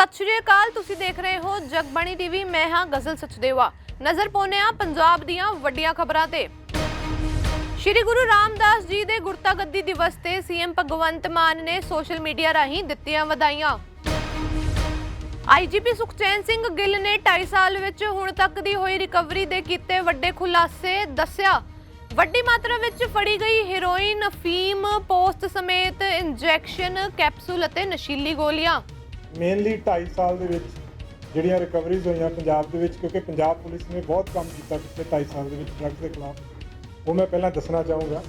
ਸਤਿ ਸ਼੍ਰੀ ਅਕਾਲ, ਤੁਸੀਂ ਦੇਖ ਰਹੇ ਹੋ ਜਗਬਾਣੀ ਟੀਵੀ, ਮੈਂ ਹਾਂ ਗਜ਼ਲ ਸਚਦੇਵਾ। ਨਜ਼ਰ ਪਾਉਂਦੇ ਹਾਂ ਪੰਜਾਬ ਦੀਆਂ ਵੱਡੀਆਂ ਖਬਰਾਂ ਤੇ। ਸ਼੍ਰੀ ਗੁਰੂ ਰਾਮਦਾਸ ਜੀ ਦੇ ਗੁਰਤਾ ਦਿਵਸ ਤੇ ਸੀਐਮ ਭਗਵੰਤ ਮਾਨ ਨੇ ਸੋਸ਼ਲ ਮੀਡੀਆ ਰਾਹੀਂ ਦਿੱਤੀਆਂ ਵਧਾਈਆਂ। ਆਈਜੀਪੀ ਸੁਖਚੈਨ ਸਿੰਘ ਗਿੱਲ ਨੇ 2.5 ਸਾਲ ਵਿੱਚ ਹੁਣ ਤੱਕ ਦੀ ਹੋਈ ਰਿਕਵਰੀ ਦੇ ਕੀਤੇ ਵੱਡੇ ਖੁਲਾਸੇ ਦੱਸਿਆ। ਵੱਡੀ ਮਾਤਰਾ ਵਿੱਚ ਫੜੀ ਗਈ ਹੈਰੋਇਨ ਅਫੀਮ ਪੋਸਟ ਸਮੇਤ ਇੰਜੈਕਸ਼ਨ, ਕੈਪਸੂਲ ਅਤੇ ਨਸ਼ੀਲੀ ਗੋਲੀਆਂ। ਮੇਨਲੀ 2.5 ਸਾਲ ਦੇ ਵਿੱਚ ਜਿਹੜੀਆਂ ਰਿਕਵਰੀਜ਼ ਹੋਈਆਂ ਪੰਜਾਬ ਦੇ ਵਿੱਚ, ਕਿਉਂਕਿ ਪੰਜਾਬ ਪੁਲਿਸ ਨੇ ਬਹੁਤ ਕੰਮ ਕੀਤਾ ਪਿਛਲੇ 2.5 ਸਾਲ ਦੇ ਵਿੱਚ ਡਰੱਗਸ ਦੇ ਖਿਲਾਫ। ਉਹ ਮੈਂ ਪਹਿਲਾਂ ਦੱਸਣਾ ਚਾਹੂੰਗਾ।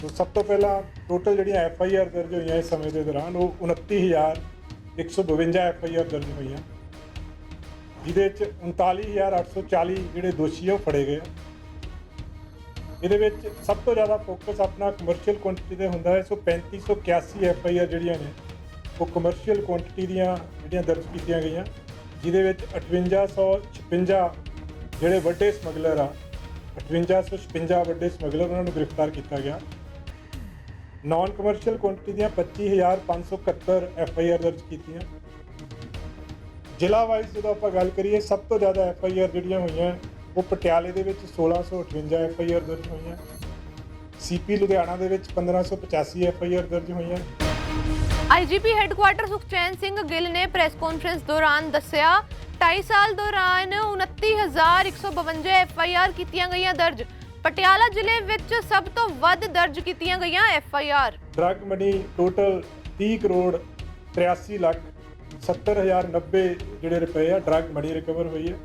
ਸੋ ਸਭ ਤੋਂ ਪਹਿਲਾਂ ਟੋਟਲ ਜਿਹੜੀਆਂ ਐਫ ਆਈ ਆਰ ਦਰਜ ਹੋਈਆਂ ਇਸ ਸਮੇਂ ਦੇ ਦੌਰਾਨ, ਉਹ 29152 ਐਫ ਆਈ ਆਰ ਦਰਜ ਹੋਈਆਂ। ਜਿਹਦੇ ਵਿੱਚ 39840 ਜਿਹੜੇ ਦੋਸ਼ੀ ਆ, ਉਹ ਫੜੇ ਗਏ ਆ। ਇਹਦੇ ਵਿੱਚ ਸਭ ਤੋਂ ਜ਼ਿਆਦਾ ਫੋਕਸ ਆਪਣਾ ਕਮਰਸ਼ੀਅਲ ਕੁਆਂਟੀਟੀ ਤੇ ਹੁੰਦਾ ਹੈ, ਸੋ 3581 ਐਫ ਆਈ ਆਰ ਜਿਹੜੀਆਂ ਨੇ ਉਹ ਕਮਰਸ਼ੀਅਲ ਕੁਆਂਟੀਟੀ ਦੀਆਂ ਜਿਹੜੀਆਂ ਦਰਜ ਕੀਤੀਆਂ ਗਈਆਂ, ਜਿਹਦੇ ਵਿੱਚ 5856 ਜਿਹੜੇ ਵੱਡੇ ਸਮਗਲਰ ਆ 5856 ਵੱਡੇ ਸਮਗਲਰ ਉਹਨਾਂ ਨੂੰ ਗ੍ਰਿਫਤਾਰ ਕੀਤਾ ਗਿਆ। ਨਾਨ ਕਮਰਸ਼ੀਅਲ ਕੁਆਂਟੀਟੀ ਦੀਆਂ 25571 ਐਫ ਆਈ ਆਰ ਦਰਜ ਕੀਤੀਆਂ। ਜ਼ਿਲ੍ਹਾ ਵਾਈਜ਼ ਜਦੋਂ ਆਪਾਂ ਗੱਲ ਕਰੀਏ, ਸਭ ਤੋਂ ਜ਼ਿਆਦਾ ਐਫ ਆਈ ਆਰ ਜਿਹੜੀਆਂ ਹੋਈਆਂ, ਉਹ ਪਟਿਆਲੇ ਦੇ ਵਿੱਚ 1658 ਐਫ ਆਈ ਆਰ ਦਰਜ ਹੋਈਆਂ। ਸੀਪੀ ਲੁਧਿਆਣਾ ਦੇ ਵਿੱਚ 1585 ਐਫ ਆਈ ਆਰ ਦਰਜ ਹੋਈਆਂ। ਆਈਜੀਪੀ ਹੈੱਡਕੁਆਰਟਰ ਸੁਖਚੈਨ ਸਿੰਘ ਗਿੱਲ ਨੇ ਪ੍ਰੈਸ ਕਾਨਫਰੰਸ ਦੌਰਾਨ ਦੱਸਿਆ 2.5 ਸਾਲ ਦੌਰਾਨ 29152 ਐਫਆਈਆਰ ਕੀਤੀਆਂ ਗਈਆਂ ਦਰਜ। ਪਟਿਆਲਾ ਜ਼ਿਲ੍ਹੇ ਵਿੱਚ ਸਭ ਤੋਂ ਵੱਧ ਦਰਜ ਕੀਤੀਆਂ ਗਈਆਂ FIR drug money total 30 crore 83 lakh 70090 ਜਿਹੜੇ ਰੁਪਏ ਆ, ਡਰੱਗ ਮਨੀ ਰਿਕਵਰ ਹੋਈ ਹੈ।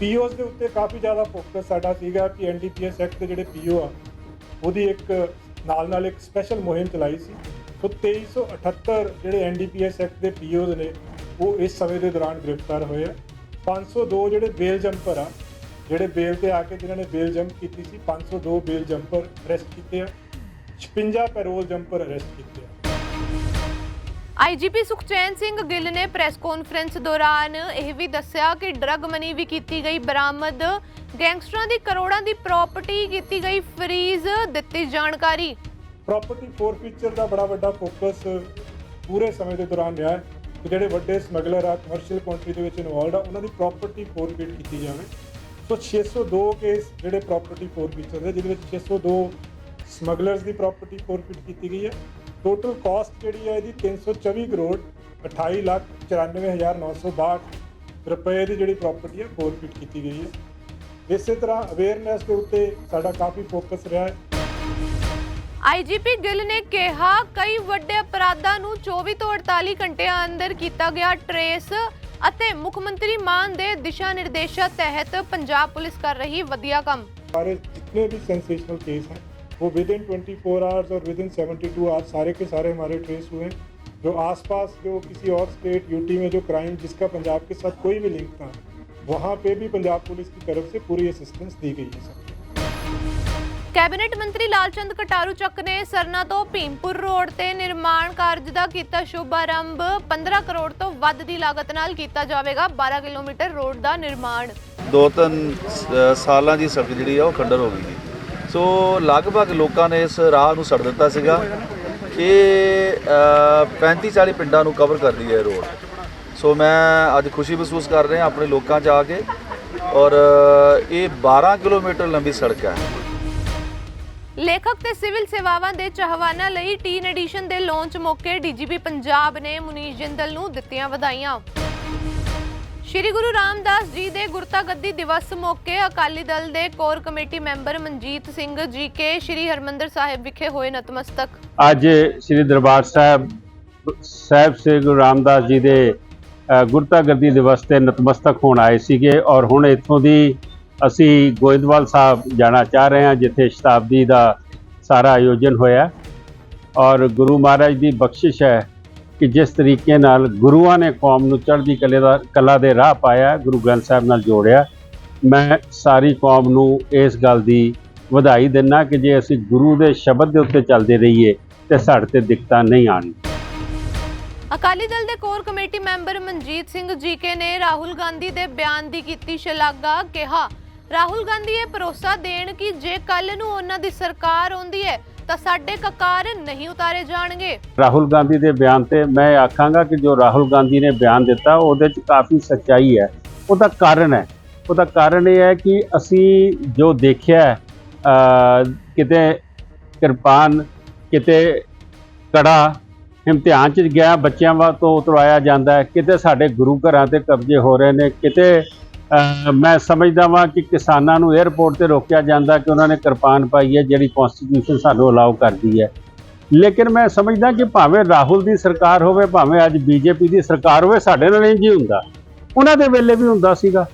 ਪੀਓਸ ਦੇ ਉੱਤੇ ਕਾਫੀ ਜ਼ਿਆਦਾ ਫੋਕਸ ਸਾਡਾ ਸੀਗਾ ਕਿ ਐਨਡੀਪੀਐਸ ਐਕਟ ਦੇ ਜਿਹੜੇ ਪੀਓ ਆ, ਉਹਦੀ ਇੱਕ ਨਾਲ ਨਾਲ ਇੱਕ ਸਪੈਸ਼ਲ ਮੁਹਿੰਮ ਚਲਾਈ ਸੀ। ਸੋ 2378 ਜਿਹੜੇ ਐਨਡੀਪੀਐਸ ਐਕਟ ਦੇ ਪੀਓਜ਼ ਨੇ, ਉਹ ਇਸ ਸਮੇਂ ਦੇ ਦੌਰਾਨ ਗ੍ਰਿਫਤਾਰ ਹੋਏ ਆ। 502 ਜਿਹੜੇ ਬੇਲ ਜੰਪਰ ਆ, ਜਿਹੜੇ ਬੇਲ ਤੇ ਆ ਕੇ ਜਿਨ੍ਹਾਂ ਨੇ ਬੇਲ ਜੰਪ ਕੀਤੀ ਸੀ 502 ਬੇਲ ਜੰਪਰ ਅਰੈਸਟ ਕੀਤੇ ਆ। 56 ਪੈਰੋਲ ਜੰਪਰ ਅਰੈਸਟ ਕੀਤੇ ਆ। ਆਈਜੀਪੀ ਸੁਖਚੈਨ ਸਿੰਘ ਗਿੱਲ ਨੇ ਪ੍ਰੈਸ ਕਾਨਫਰੰਸ ਦੌਰਾਨ ਇਹ ਵੀ ਦੱਸਿਆ ਕਿ ਡਰੱਗ ਮਨੀ ਵੀ ਕੀਤੀ ਗਈ, ਬਰਾਮਦ। ਗੈਂਗਸਟਰਾਂ ਦੀ ਕਰੋੜਾਂ ਦੀ ਪ੍ਰਾਪਰਟੀ ਕੀਤੀ ਗਈ, ਫਰੀਜ਼ ਦਿੱਤੀ ਜਾਣਕਾਰੀ। ਪ੍ਰਾਪਰਟੀ ਫੋਰਫੀਚਰ ਦਾ ਬੜਾ ਵੱਡਾ ਫੋਕਸ ਪੂਰੇ ਸਮੇਂ ਦੇ ਦੌਰਾਨ ਰਿਹਾ ਹੈ ਕਿ ਜਿਹੜੇ ਵੱਡੇ ਸਮਗਲਰ ਆ ਕਮਰਸ਼ੀਅਲ ਕੰਟਰੀ ਦੇ ਵਿੱਚ ਇਨਵੋਲਡ ਆ, ਉਹਨਾਂ ਦੀ ਪ੍ਰਾਪਰਟੀ ਫੋਰਫੀਟ ਕੀਤੀ ਜਾਵੇ। ਸੋ 602 ਕੇਸ ਜਿਹੜੇ ਪ੍ਰਾਪਰਟੀ ਫੋਰਫੀਚਰ ਦੇ, ਜਿਹਦੇ ਵਿੱਚ 602 ਸਮਗਲਰਸ ਦੀ ਪ੍ਰਾਪਰਟੀ ਫੋਰਫੀਟ ਕੀਤੀ ਗਈ ਹੈ। ਟੋਟਲ ਕਾਸਟ ਜਿਹੜੀ ਹੈ ਇਹਦੀ 324 ਕਰੋੜ 28 ਲੱਖ 94962 ਰੁਪਏ ਦੀ ਜਿਹੜੀ ਪ੍ਰਾਪਰਟੀ ਹੈ ਫੋਰਫੀਟ ਕੀਤੀ ਗਈ ਹੈ। ਇਸੇ ਤਰ੍ਹਾਂ ਅਵੇਅਰਨੈਸ ਦੇ ਉੱਤੇ ਸਾਡਾ ਕਾਫੀ ਫੋਕਸ ਰਿਹਾ ਹੈ। ਆਈਜੀਪੀ ਗਿੱਲ ਨੇ ਕਿਹਾ ਕਈ ਵੱਡੇ ਅਪਰਾਧਾਂ ਨੂੰ 24 ਤੋਂ 48 ਘੰਟਿਆਂ ਅੰਦਰ ਕੀਤਾ ਗਿਆ ਟਰੇਸ ਅਤੇ ਮੁੱਖ ਮੰਤਰੀ ਮਾਨ ਦੇ ਦਿਸ਼ਾ ਨਿਰਦੇਸ਼ਾਂ ਤਹਿਤ ਪੰਜਾਬ ਪੁਲਿਸ ਕਰ ਰਹੀ ਵਧੀਆ ਕੰਮ सारे जितने भी सेंसेशनल केस हैं वो विद इन 24 आवर्स और विद इन 72 आवर्स सारे के सारे हमारे ट्रेस हुए हैं जो आसपास जो किसी और स्टेट यूटी में जो क्राइम जिसका पंजाब के साथ कोई भी लिंक था वहाँ पे भी पंजाब पुलिस की तरफ से पूरी असिस्टेंस दी गई है सबको ਕੈਬਨਿਟ ਮੰਤਰੀ ਲਾਲਚੰਦ ਕਟਾਰੂ ਚੱਕ ਨੇ ਸਰਨਾ ਤੋਂ ਭੀਮਪੁਰ ਰੋਡ ਤੇ ਨਿਰਮਾਣ ਕਾਰਜ ਦਾ ਕੀਤਾ ਸ਼ੁਭ ਆਰੰਭ 15 ਕਰੋੜ ਤੋਂ ਵੱਧ ਦੀ ਲਾਗਤ ਨਾਲ ਕੀਤਾ ਜਾਵੇਗਾ 12 ਕਿਲੋਮੀਟਰ ਰੋਡ ਦਾ ਨਿਰਮਾਣ। ਦੋ ਤਿੰਨ ਸਾਲਾਂ ਦੀ ਸੜਕ ਜਿਹੜੀ ਆ ਉਹ ਖੰਡਰ ਹੋ ਗਈ ਸੋ। ਲਗਭਗ ਲੋਕਾਂ ਨੇ ਇਸ ਰਾਹ ਨੂੰ ਛੱਡ ਦਿੱਤਾ ਸੀਗਾ ਇਹ 35 40 ਪਿੰਡਾਂ ਨੂੰ ਕਵਰ ਕਰਦੀ ਹੈ ਇਹ ਰੋਡ। ਸੋ ਮੈਂ ਅੱਜ ਖੁਸ਼ੀ ਮਹਿਸੂਸ ਕਰ ਰਿਹਾ ਆਪਣੇ ਲੋਕਾਂ 'ਚ ਆ ਕੇ ਔਰ ਇਹ 12 ਕਿਲੋਮੀਟਰ ਲੰਬੀ ਸੜਕ ਹੈ। ਲੇਖਕ ਤੇ ਸਿਵਲ ਸੇਵਾਵਾਂ ਦੇ ਚਾਹਵਾਨਾਂ ਲਈ ਟੀਨ ਐਡੀਸ਼ਨ ਦੇ ਲਾਂਚ ਮੌਕੇ ਡੀਜੀਪੀ ਪੰਜਾਬ ਨੇ ਮੁਨੀਸ਼ ਜਿੰਦਲ ਨੂੰ ਦਿੱਤੀਆਂ ਵਧਾਈਆਂ। ਸ਼੍ਰੀ ਗੁਰੂ ਰਾਮਦਾਸ ਜੀ ਦੇ ਗੁਰਤਾ ਦਿਵਸ ਮੌਕੇ ਅਕਾਲੀ ਦਲ ਦੇ core committee member Manjit Singh G K Shri Harmandar ਸਾਹਿਬ ਵਿਖੇ ਹੋਏ ਨਤਮਸਤਕ। ਅੱਜ ਸ੍ਰੀ ਦਰਬਾਰ ਸਾਹਿਬ ਸਾਹਿਬ ਸ੍ਰੀ ਗੁਰੂ ਰਾਮਦਾਸ ਜੀ ਦੇ ਅ, ਗੁਰਤਾ ਗੱਦੀ ਦਿਵਸ ਤੇ ਨਤਮਸਤਕ ਹੋਣ ਆਏ ਸੀਗੇ ਔਰ ਹੁਣ ਇੱਥੋਂ ਦੀ ਅਸੀਂ ਗੋਇੰਦਵਾਲ ਸਾਹਿਬ ਜਾਣਾ ਚਾਹ ਰਹੇ ਹਾਂ, ਜਿੱਥੇ ਸ਼ਤਾਬਦੀ ਦਾ ਸਾਰਾ ਆਯੋਜਨ ਹੋਇਆ। ਔਰ ਗੁਰੂ ਮਹਾਰਾਜ ਦੀ ਬਖਸ਼ਿਸ਼ ਹੈ ਕਿ ਜਿਸ ਤਰੀਕੇ ਨਾਲ ਗੁਰੂਆਂ ਨੇ ਕੌਮ ਨੂੰ ਚੜ੍ਹਦੀ ਕਲੇ ਦਾ, ਕਲਾ ਦੇ ਰਾਹ ਪਾਇਆ, ਗੁਰੂ ਗ੍ਰੰਥ ਸਾਹਿਬ ਨਾਲ ਜੋੜਿਆ। ਮੈਂ ਸਾਰੀ ਕੌਮ ਨੂੰ ਇਸ ਗੱਲ ਦੀ ਵਧਾਈ ਦਿੰਦਾ ਕਿ ਜੇ ਅਸੀਂ ਗੁਰੂ ਦੇ ਸ਼ਬਦ ਦੇ ਉੱਤੇ ਚੱਲਦੇ ਰਹੀਏ, ਤੇ ਸਾਡੇ ਤੇ ਦਿੱਕਤਾਂ ਨਹੀਂ ਆਉਣ ਅਕਾਲੀ ਦਲ ਦੇ core committee member Manjit Singh GK ਨੇ ਰਾਹੁਲ ਗਾਂਧੀ ਦੇ ਬਿਆਨ ਦੀ ਕੀਤੀ ਸ਼ਲਾਘਾ, ਕਿਹਾ ਰਾਹੁਲ ਗਾਂਧੀ ਇਹ ਭਰੋਸਾ ਦੇਣ ਕਿ ਜੇ ਕੱਲ ਨੂੰ ਉਹਨਾਂ ਦੀ ਸਰਕਾਰ ਆਉਂਦੀ ਹੈ, ਤਾਂ ਸਾਡੇ ਕਕਾਰ ਨਹੀਂ ਉਤਾਰੇ ਜਾਣਗੇ। ਰਾਹੁਲ ਗਾਂਧੀ ਦੇ ਬਿਆਨ ਤੇ ਮੈਂ ਆਖਾਂਗਾ ਕਿ ਜੋ ਰਾਹੁਲ ਗਾਂਧੀ ਨੇ ਬਿਆਨ ਦਿੱਤਾ, ਉਹਦੇ 'ਚ ਕਾਫੀ ਸੱਚਾਈ ਹੈ। ਉਹਦਾ ਕਾਰਨ ਹੈ। ਉਹਦਾ ਕਾਰਨ ਇਹ ਹੈ ਕਿ ਅਸੀਂ ਜੋ ਦੇਖਿਆ ਕਿਤੇ ਕਿਰਪਾਨ, ਕਿਤੇ ਕੜਾ ਇਮਤਿਹਾਨ 'ਚ ਗਿਆ, ਬੱਚਿਆਂ ਵਾ, ਤੋਂ ਉਤਰਾਇਆ ਜਾਂਦਾ ਹੈ। ਕਿਤੇ ਸਾਡੇ ਗੁਰੂ ਘਰਾਂ ਤੇ ਕਬਜ਼ੇ ਹੋ ਰਹੇ ਨੇ, ਕਿਤੇ ਮੈਂ ਸਮਝਦਾ ਵਾਂ ਕਿ ਕਿਸਾਨਾਂ ਨੂੰ 에ਅਰਪੋਰਟ ਤੇ ਰੋਕਿਆ ਜਾਂਦਾ ਕਿ ਉਹਨਾਂ ਨੇ ਕਿਰਪਾਨ ਪਾਈ ਹੈ, ਜਿਹੜੀ ਕਨਸਟੀਟਿਊਸ਼ਨ ਸਾਨੂੰ ਅਲਾਉ ਕਰਦੀ ਹੈ। ਲੇਕਿਨ ਮੈਂ ਸਮਝਦਾ ਕਿ ਭਾਵੇਂ ਰਾਹੁਲ ਦੀ ਸਰਕਾਰ ਹੋਵੇ, ਭਾਵੇਂ ਅੱਜ ਬੀਜੇਪੀ ਦੀ ਸਰਕਾਰ ਹੋਵੇ, ਸਾਡੇ ਨਾਲ ਇੰਝ ਹੀ ਹੁੰਦਾ। ਉਹਨਾਂ ਦੇ ਵੇਲੇ ਵੀ ਹੁੰਦਾ ਸੀਗਾ।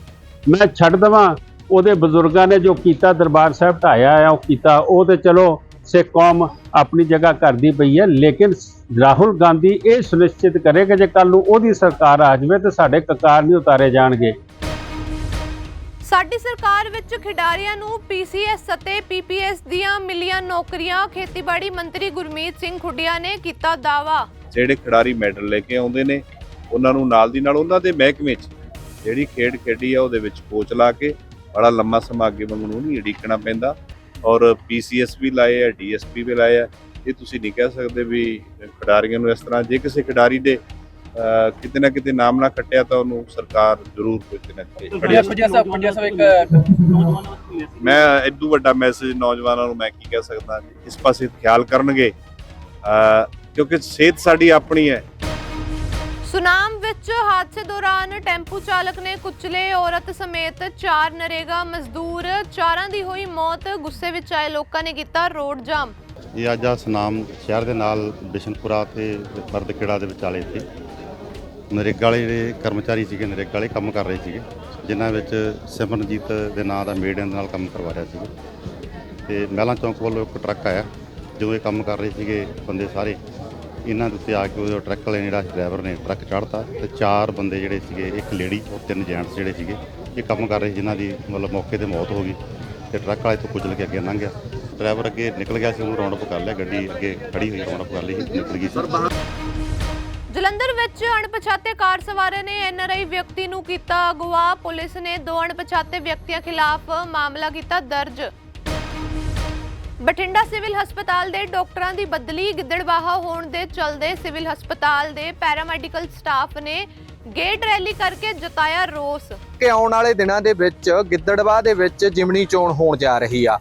ਮੈਂ ਛੱਡ ਦਵਾਂ, ਉਹਦੇ ਬਜ਼ੁਰਗਾਂ ਨੇ ਜੋ ਕੀਤਾ, ਦਰਬਾਰ ਸਾਹਿਬ ਢਾਇਆ ਆ, ਉਹ ਕੀਤਾ, ਉਹ ਤੇ ਚਲੋ, ਸਿੱਖ ਕੌਮ ਆਪਣੀ ਜਗ੍ਹਾ ਕਰਦੀ ਪਈ ਹੈ, ਲੇਕਿਨ ਰਾਹੁਲ ਗਾਂਧੀ ਇਹ ਸੁਨਿਸ਼ਚਿਤ ਕਰੇ ਕਿ ਜੇ ਕੱਲ ਨੂੰ ਉਹਦੀ ਸਰਕਾਰ ਆ ਜਾਵੇ, ਤੇ ਸਾਡੇ ਕਕਾਰ ਨਹੀਂ ਉਤਾਰੇ ਜਾਣਗੇ। ਸਾਡੀ ਸਰਕਾਰ ਵਿੱਚ ਖਿਡਾਰੀਆਂ ਨੂੰ ਪੀਸੀਐਸ ਅਤੇ ਪੀਪੀਐਸ ਦੀਆਂ ਮਿਲੀਆਂ ਨੌਕਰੀਆਂ, ਖੇਤੀਬਾੜੀ ਮੰਤਰੀ ਗੁਰਮੀਤ ਸਿੰਘ ਖੁੱਡੀਆਂ ਨੇ ਕੀਤਾ ਦਾਵਾ ਜਿਹੜੇ ਖਿਡਾਰੀ ਮੈਡਲ ਲੈ ਕੇ ਆਉਂਦੇ ਨੇ, ਉਹਨਾਂ ਨੂੰ ਨਾਲ ਦੀ ਨਾਲ ਉਹਨਾਂ ਦੇ ਮਹਿਕਮੇ 'ਚ ਜਿਹੜੀ ਖੇਡ ਖੇਡੀ ਆ, ਉਹਦੇ ਵਿੱਚ ਕੋਚ ਲਾ ਕੇ ਬੜਾ ਲੰਮਾ ਸਮਾਂ ਅੱਗੇ ਵਾਂਗੂ ਨੂੰ ਨਹੀਂ ਅੜੀਕਣਾ ਪੈਂਦਾ। ਔਰ ਪੀਸੀਐਸ ਵੀ ਲਾਏ ਆ ਡੀਐਸਪੀ ਵੀ ਲਾਏ ਆ। ਇਹ ਤੁਸੀਂ ਨਹੀਂ ਕਹਿ ਸਕਦੇ ਵੀ ਖਿਡਾਰੀਆਂ ਨੂੰ ਇਸ ਤਰ੍ਹਾਂ, ਜੇ ਕਿਸੇ ਖਿਡਾਰੀ ਦੇ ਕਿਤੇ ਨਾ ਕਿਤੇ ਨਾਮ ਨਾ ਖੱਟਿਆ ਤਾਂ ਉਹਨੂੰ ਸਰਕਾਰ ਜ਼ਰੂਰ ਕਿਤੇ ਨਾ ਕਿਤੇ ਖੜੀ ਸਾਹਿਬ ਪੁਜਾ ਸਾਹਿਬ ਇੱਕ ਮੈਂ ਐਡੂ ਵੱਡਾ ਮੈਸੇਜ ਨੌਜਵਾਨਾਂ ਨੂੰ ਮੈਂ ਕੀ ਕਹਿ ਸਕਦਾ ਇਸ ਪਾਸੇ ਖਿਆਲ ਕਰਨਗੇ। ਕਿਉਂਕਿ ਸਿਹਤ ਸਾਡੀ ਆਪਣੀ ਹੈ। ਸੁਨਾਮ ਵਿੱਚ ਹਾਦਸੇ ਦੌਰਾਨ ਟੈਂਪੂ ਚਾਲਕ ਨੇ ਕੁਚਲੇ ਔਰਤ ਸਮੇਤ ਚਾਰ ਨਰੇਗਾ ਮਜ਼ਦੂਰ ਚਾਰਾਂ ਦੀ ਹੋਈ ਮੌਤ ਗੁੱਸੇ ਵਿੱਚ ਆਏ ਲੋਕਾਂ ਨੇ ਕੀਤਾ ਰੋਡ ਜਾਮ। ਇਹ ਅੱਜ ਆ ਸੁਨਾਮ ਸ਼ਹਿਰ ਦੇ ਨਾਲ ਬਿਸ਼ਨਪੁਰਾ ਤੇ ਬਰਦਕੇੜਾ ਦੇ ਵਿਚਾਲੇ ਤੇ ਨਰੇਗਾ ਵਾਲੇ ਜਿਹੜੇ ਕਰਮਚਾਰੀ ਸੀਗੇ ਨਰੇਗਾ ਵਾਲੇ ਕੰਮ ਕਰ ਰਹੇ ਸੀਗੇ ਜਿਨ੍ਹਾਂ ਵਿੱਚ ਸਿਮਰਨਜੀਤ ਦੇ ਨਾਂ ਦਾ ਮੇਡਨ ਦੇ ਨਾਲ ਕੰਮ ਕਰਵਾ ਰਿਹਾ ਸੀਗਾ। ਤੇ ਮਹਿਲਾ ਚੌਂਕ ਵੱਲੋਂ ਇੱਕ ਟਰੱਕ ਆਇਆ ਜਦੋਂ ਇਹ ਕੰਮ ਕਰ ਰਹੇ ਸੀਗੇ ਬੰਦੇ ਸਾਰੇ। ਇਹਨਾਂ ਦੇ ਉੱਤੇ ਆ ਕੇ ਉਹ ਟਰੱਕ ਵਾਲੇ ਜਿਹੜਾ ਡਰਾਈਵਰ ਨੇ ਟਰੱਕ ਚੜ੍ਹਤਾ ਤੇ ਚਾਰ ਬੰਦੇ ਜਿਹੜੇ ਸੀਗੇ ਇੱਕ ਲੇਡੀ ਔਰ ਤਿੰਨ ਜੈਂਟਸ ਜਿਹੜੇ ਸੀਗੇ ਇਹ ਕੰਮ ਕਰ ਰਹੇ ਸੀ, ਜਿਨ੍ਹਾਂ ਦੀ ਮਤਲਬ ਮੌਕੇ ਤੇ ਮੌਤ ਹੋ ਗਈ ਤੇ ਟਰੱਕ ਵਾਲੇ ਤੋਂ ਕੁਚਲ ਕੇ ਅੱਗੇ ਲੰਘ ਗਿਆ। ਡਰਾਈਵਰ ਅੱਗੇ ਨਿਕਲ ਗਿਆ ਸੀ ਉਹਨੂੰ ਰਾਉਂਡ ਅਪ ਕਰ ਲਿਆ ਗੱਡੀ ਅੱਗੇ ਖੜੀ ਹੋਈ ਰਾਉਂਡ ਅਪ ਕਰ ਲਈ ਨਿਕਲ ਗਈ ਸੀ। ਜਲੰਧਰ ਵਿੱਚ ਅਣਪਛਾਤੇ ਕਾਰ ਸਵਾਰਾਂ ਨੇ ਐਨਆਰਆਈ ਵਿਅਕਤੀ ਨੂੰ ਕੀਤਾ ਅਗਵਾ। ਪੁਲਿਸ ਨੇ ਦੋ ਅਣਪਛਾਤੇ ਵਿਅਕਤੀਆਂ ਖਿਲਾਫ ਮਾਮਲਾ ਕੀਤਾ ਦਰਜ। ਬਠਿੰਡਾ ਸਿਵਲ ਹਸਪਤਾਲ ਦੇ ਡਾਕਟਰਾਂ ਦੀ ਬਦਲੀ, ਗਿੱਦੜਬਾਹਾ ਹੋਣ ਦੇ ਚਲਦੇ ਸਿਵਲ ਹਸਪਤਾਲ ਦੇ ਪੈਰਾਮੈਡੀਕਲ ਸਟਾਫ ਨੇ ਗੇਟ ਰੈਲੀ ਕਰਕੇ ਜਤਾਇਆ ਰੋਸ। ਕਿ ਆਉਣ ਵਾਲੇ ਦਿਨਾਂ ਦੇ ਵਿੱਚ ਗਿੱਦੜਵਾ ਦੇ ਵਿੱਚ ਜਿਮਣੀ ਚੋਣ ਹੋਣ ਜਾ ਰਹੀ ਆ।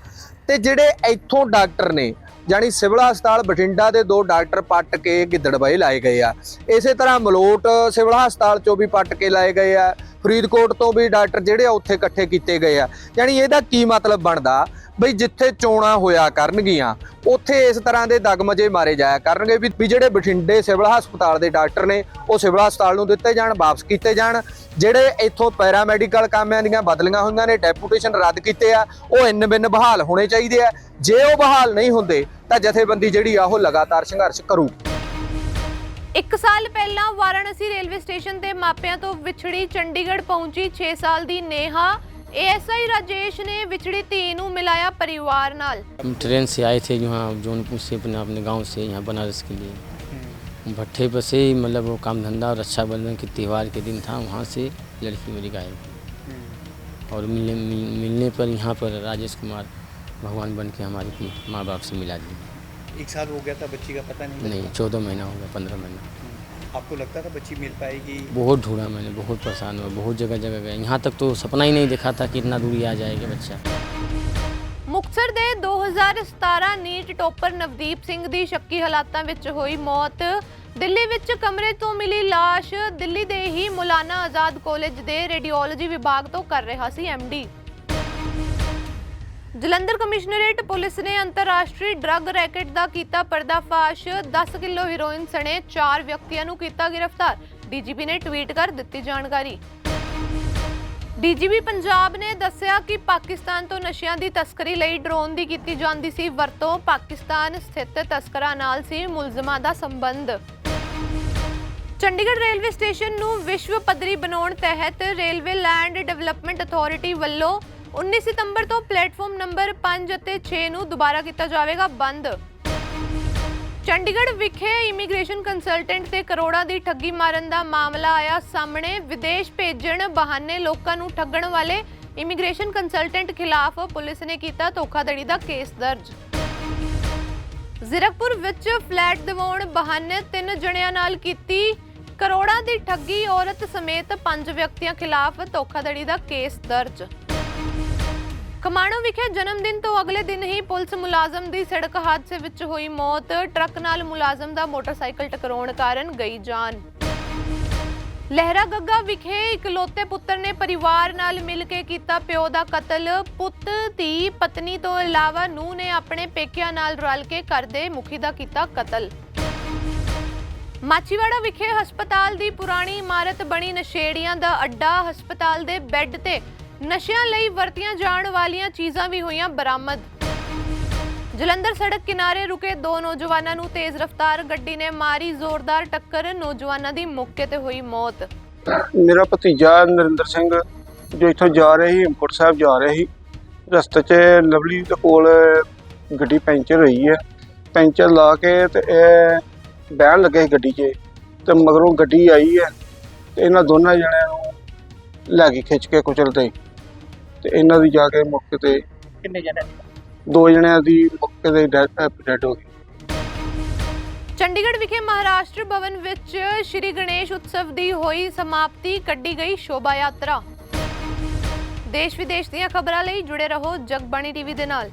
ਤੇ ਜਿਹੜੇ ਇੱਥੋਂ ਡਾਕਟਰ ਨੇ ਜਾਨੀ ਸਿਵਲ ਹਸਪਤਾਲ ਬਠਿੰਡਾ ਦੇ ਦੋ ਡਾਕਟਰ ਪੱਟ ਕੇ ਗਿੱਦੜਬਾਈ ਲਾਏ ਗਏ ਆ। ਇਸੇ ਤਰ੍ਹਾਂ ਮਲੋਟ ਸਿਵਲ ਹਸਪਤਾਲ ਚੋਂ ਵੀ ਪੱਟ ਕੇ ਲਾਏ ਗਏ ਆ। ਫਰੀਦਕੋਟ ਤੋਂ ਵੀ ਡਾਕਟਰ ਜਿਹੜੇ ਆ ਉੱਥੇ ਇਕੱਠੇ ਕੀਤੇ ਗਏ ਆ। ਯਾਨੀ ਇਹਦਾ ਕੀ ਮਤਲਬ ਬਣਦਾ? ਬਈ ਜਿੱਥੇ ਚੋਣਾਂ ਹੋਇਆ ਕਰਨਗੀਆਂ, ਉੱਥੇ ਇਸ ਤਰ੍ਹਾਂ ਦੇ ਦਗਮਜੇ ਮਾਰੇ ਜਾਇਆ ਕਰਨਗੇ ਵੀ ਜਿਹੜੇ ਬਠਿੰਡੇ ਸਿਵਲ ਹਸਪਤਾਲ ਦੇ ਡਾਕਟਰ ਨੇ, ਉਹ ਸਿਵਲ ਹਸਪਤਾਲ ਨੂੰ ਦਿੱਤੇ ਜਾਣ, ਵਾਪਸ ਕੀਤੇ ਜਾਣ। ਜਿਹੜੇ ਇੱਥੋਂ ਪੈਰਾਮੈਡੀਕਲ ਕਾਮਿਆਂ ਦੀਆਂ ਬਦਲੀਆਂ ਹੋਈਆਂ ਨੇ, ਡੈਪੂਟੇਸ਼ਨ ਰੱਦ ਕੀਤੇ ਆ, ਉਹ ਇੰਨ ਬਿੰਨ ਬਹਾਲ ਹੋਣੇ ਚਾਹੀਦੇ ਆ। ਜੇ ਉਹ ਬਹਾਲ ਨਹੀਂ ਹੁੰਦੇ, ਤਾਂ ਜਥੇਬੰਦੀ ਜਿਹੜੀ ਆ, ਉਹ ਲਗਾਤਾਰ ਸੰਘਰਸ਼ ਕਰੂ। ਇੱਕ ਸਾਲ ਪਹਿਲਾਂ ਵਾਰਾਣਸੀ ਰੇਲਵੇ ਸਟੇਸ਼ਨ ਤੇ ਮਾਪਿਆਂ ਤੋਂ ਵਿਛੜੀ ਚੰਡੀਗੜ੍ਹ ਪਹੁੰਚੀ 6 ਸਾਲ ਦੀ ਨੇਹਾ। एएसआई राजेश ने विछड़ी तीन मिलाया परिवार नाल। हम ट्रेन से आए थे यहाँ जौनपुर से अपने अपने गाँव से यहाँ बनारस के लिए। हम्म। भट्ठे पर से ही मतलब वो काम धंधा और रक्षाबंधन के त्यौहार के दिन था वहाँ से लड़की मेरी गायब हम्म। और मिलने मिलने पर यहाँ पर राजेश कुमार भगवान बन के हमारे माँ बाप से मिला दिए एक साल हो गया था बच्ची का पता नहीं नहीं चौदह महीना हो गया पंद्रह महीना। हम्म। आपको लगता था बच्ची मिल पाएगी बहुत ढूंढा मैंने बहुत परेशान हुआ बहुत जगह जगह गए यहाँ तक तो सपना ही नहीं देखा था कि इतना दूरी आ जाएगा बच्चा ਮੁਕਤਸਰ ਦੇ 2017 ਨੀਟ ਟੋਪਰ ਨਵਦੀਪ ਸਿੰਘ ਦੀ ਸ਼ੱਕੀ ਹਾਲਾਤਾਂ ਵਿੱਚ ਹੋਈ ਮੌਤ ਦਿੱਲੀ ਵਿੱਚ ਕਮਰੇ ਤੋਂ ਮਿਲੀ ਲਾਸ਼ ਦਿੱਲੀ ਦੇ ਹੀ ਮੌਲਾਨਾ ਆਜ਼ਾਦ ਕਾਲਜ ਦੇ ਰੇਡੀਓਲੋਜੀ ਵਿਭਾਗ ਤੋਂ ਕਰ ਰਿਹਾ ਸੀ ਐਮਡੀ ਜਲੰਧਰ ਕਮਿਸ਼ਨਰੇਟ ਪੁਲਿਸ ਨੇ ਅੰਤਰਰਾਸ਼ਟਰੀ ਡਰੱਗ ਰੈਕੇਟ ਦਾ ਕੀਤਾ ਪਰਦਾਫਾਸ਼। 10 ਕਿਲੋ ਹੈਰੋਇਨ ਸਣੇ 4 ਵਿਅਕਤੀਆਂ ਨੂੰ ਕੀਤਾ ਗ੍ਰਿਫਤਾਰ। ਡੀਜੀਪੀ ਨੇ ਟਵੀਟ ਕਰ ਦਿੱਤੀ ਜਾਣਕਾਰੀ। ਡੀਜੀਪੀ ਪੰਜਾਬ ਨੇ ਦੱਸਿਆ ਕਿ ਪਾਕਿਸਤਾਨ ਤੋਂ ਨਸ਼ਿਆਂ ਦੀ ਤਸਕਰੀ ਲਈ ਡਰੋਨ ਦੀ ਕੀਤੀ ਜਾਂਦੀ ਸੀ ਵਰਤੋਂ। ਪਾਕਿਸਤਾਨ ਸਥਿਤ ਤਸਕਰਾਂ ਨਾਲ ਸੀ ਮੁਲਜ਼ਮਾਂ ਦਾ ਸੰਬੰਧ। ਚੰਡੀਗੜ੍ਹ ਰੇਲਵੇ ਸਟੇਸ਼ਨ ਨੂੰ ਵਿਸ਼ਵ ਪੱਧਰੀ ਬਣਾਉਣ ਤਹਿਤ ਰੇਲਵੇ ਲੈਂਡ ਡਿਵੈਲਪਮੈਂਟ ਅਥਾਰਟੀ ਵੱਲੋਂ 19 ਸਤੰਬਰ ਤੋਂ ਪਲੇਟਫਾਰਮ ਨੰਬਰ 5 ਅਤੇ 6 ਨੂੰ ਦੁਬਾਰਾ ਕੀਤਾ ਜਾਵੇਗਾ ਬੰਦ। ਚੰਡੀਗੜ੍ਹ ਵਿਖੇ ਇਮੀਗ੍ਰੇਸ਼ਨ ਕੰਸਲਟੈਂਟ ਤੇ ਕਰੋੜਾਂ ਦੀ ਠੱਗੀ ਮਾਰਨ ਦਾ ਮਾਮਲਾ ਆਇਆ ਸਾਹਮਣੇ। ਵਿਦੇਸ਼ ਭੇਜਣ ਬਹਾਨੇ ਲੋਕਾਂ ਨੂੰ ਠੱਗਣ ਵਾਲੇ ਇਮੀਗ੍ਰੇਸ਼ਨ ਕੰਸਲਟੈਂਟ ਖਿਲਾਫ ਪੁਲਿਸ ਨੇ ਕੀਤਾ ਧੋਖਾਧੜੀ ਦਾ ਕੇਸ ਦਰਜ। ਜ਼ੀਰਕਪੁਰ ਵਿੱਚ ਫਲੈਟ ਦਿਵਾਉਣ ਬਹਾਨੇ ਤਿੰਨ ਜਣਿਆਂ ਨਾਲ ਕੀਤੀ ਕਰੋੜਾਂ ਦੀ ਠੱਗੀ। ਔਰਤ ਸਮੇਤ ਪੰਜ ਵਿਅਕਤੀਆਂ ਖਿਲਾਫ ਧੋਖਾਧੜੀ ਦਾ ਕੇਸ ਦਰਜ। ਕਮਾਣੋ ਵਿਖੇ ਜਨਮ ਦਿਨ ਤੋਂ ਅਗਲੇ ਦਿਨ ਹੀ ਪੁਲਿਸ ਮੁਲਾਜ਼ਮ ਦੀ ਸੜਕ ਹਾਦਸੇ ਵਿੱਚ ਹੋਈ ਮੌਤ। ਟਰੱਕ ਨਾਲ ਮੁਲਾਜ਼ਮ ਦਾ ਮੋਟਰਸਾਈਕਲ ਟਕਰਾਉਣ ਕਾਰਨ ਗਈ ਜਾਨ। ਲਹਿਰਾ ਗੱਗਾ ਵਿਖੇ ਇਕਲੌਤੇ ਪੁੱਤਰ ਨੇ ਪਰਿਵਾਰ ਨਾਲ ਮਿਲ ਕੇ ਕੀਤਾ ਪਿਓ ਦਾ ਕਤਲ। ਪੁੱਤ ਦੀ ਪਤਨੀ ਤੋਂ ਇਲਾਵਾ ਨੂੰਹ ਨੇ ਆਪਣੇ ਪੇਕਿਆਂ ਨਾਲ ਰਲ ਕੇ ਘਰ ਦੇ ਮੁਖੀ ਦਾ ਕੀਤਾ ਕਤਲ। ਮਾਚੀਵਾੜਾ ਵਿਖੇ ਹਸਪਤਾਲ ਦੀ ਪੁਰਾਣੀ ਇਮਾਰਤ ਬਣੀ ਨਸ਼ੇੜੀਆਂ ਦਾ ਅੱਡਾ ਹਸਪਤਾਲ ਦੇ ਬੈੱਡ ਤੇ ਨਸ਼ਿਆਂ ਲਈ ਵਰਤੀਆਂ ਜਾਣ ਵਾਲੀਆਂ ਚੀਜ਼ਾਂ ਵੀ ਹੋਈਆਂ ਬਰਾਮਦ। ਜਲੰਧਰ ਸੜਕ ਕਿਨਾਰੇ ਰੁਕੇ ਦੋ ਨੌਜਵਾਨਾਂ ਨੂੰ ਤੇਜ਼ ਰਫ਼ਤਾਰ ਗੱਡੀ ਨੇ ਮਾਰੀ ਜ਼ੋਰਦਾਰ ਟੱਕਰ, ਨੌਜਵਾਨਾਂ ਦੀ ਮੌਕੇ ਤੇ ਹੋਈ ਮੌਤ। ਮੇਰਾ ਭਤੀਜਾ ਨਰਿੰਦਰ ਸਿੰਘ, ਜੋ ਇੱਥੋਂ ਜਾ ਰਿਹਾ ਸੀ, ਹੇਮਕੁੰਟ ਸਾਹਿਬ ਜਾ ਰਿਹਾ ਸੀ, ਰਸਤੇ 'ਚ ਲਵਲੀ ਦੇ ਕੋਲ ਗੱਡੀ ਪੈਂਚਰ ਹੋਈ ਹੈ। ਪੈਂਚਰ ਲਾ ਕੇ ਤੇ ਇਹ ਬਹਿਣ ਲੱਗੇ ਗੱਡੀ 'ਚ ਤੇ ਮਗਰੋਂ ਗੱਡੀ ਆਈ ਹੈ ਤੇ ਇਹਨਾਂ ਦੋਨਾਂ ਜਣਿਆਂ ਨੂੰ ਲੈ ਕੇ ਖਿੱਚ ਕੇ ਕੁਚਲਦੇ। ਤੇ ਇਹਨਾਂ ਦੀ ਜਾ ਕੇ ਮੁੱਕ ਤੇ ਕਿੰਨੇ ਜਣੇ? ਦੋ ਜਣਿਆਂ ਦੀ ਮੁੱਕ ਤੇ ਡੈਡ ਹੋ ਗਈ। ਚੰਡੀਗੜ੍ਹ ਵਿਖੇ ਮਹਾਰਾਸ਼ਟਰ ਭਵਨ ਵਿੱਚ ਸ਼੍ਰੀ ਗਣੇਸ਼ ਉਤਸਵ ਦੀ ਹੋਈ ਸਮਾਪਤੀ ਕੱਢੀ ਗਈ ਸ਼ੋਭਾ ਯਾਤਰਾ ਦੇਸ਼ ਵਿਦੇਸ਼ ਦੀਆਂ ਖਬਰਾਂ ਲਈ ਜੁੜੇ ਰਹੋ ਜਗਬਾਣੀ ਟੀਵੀ ਦੇ ਨਾਲ।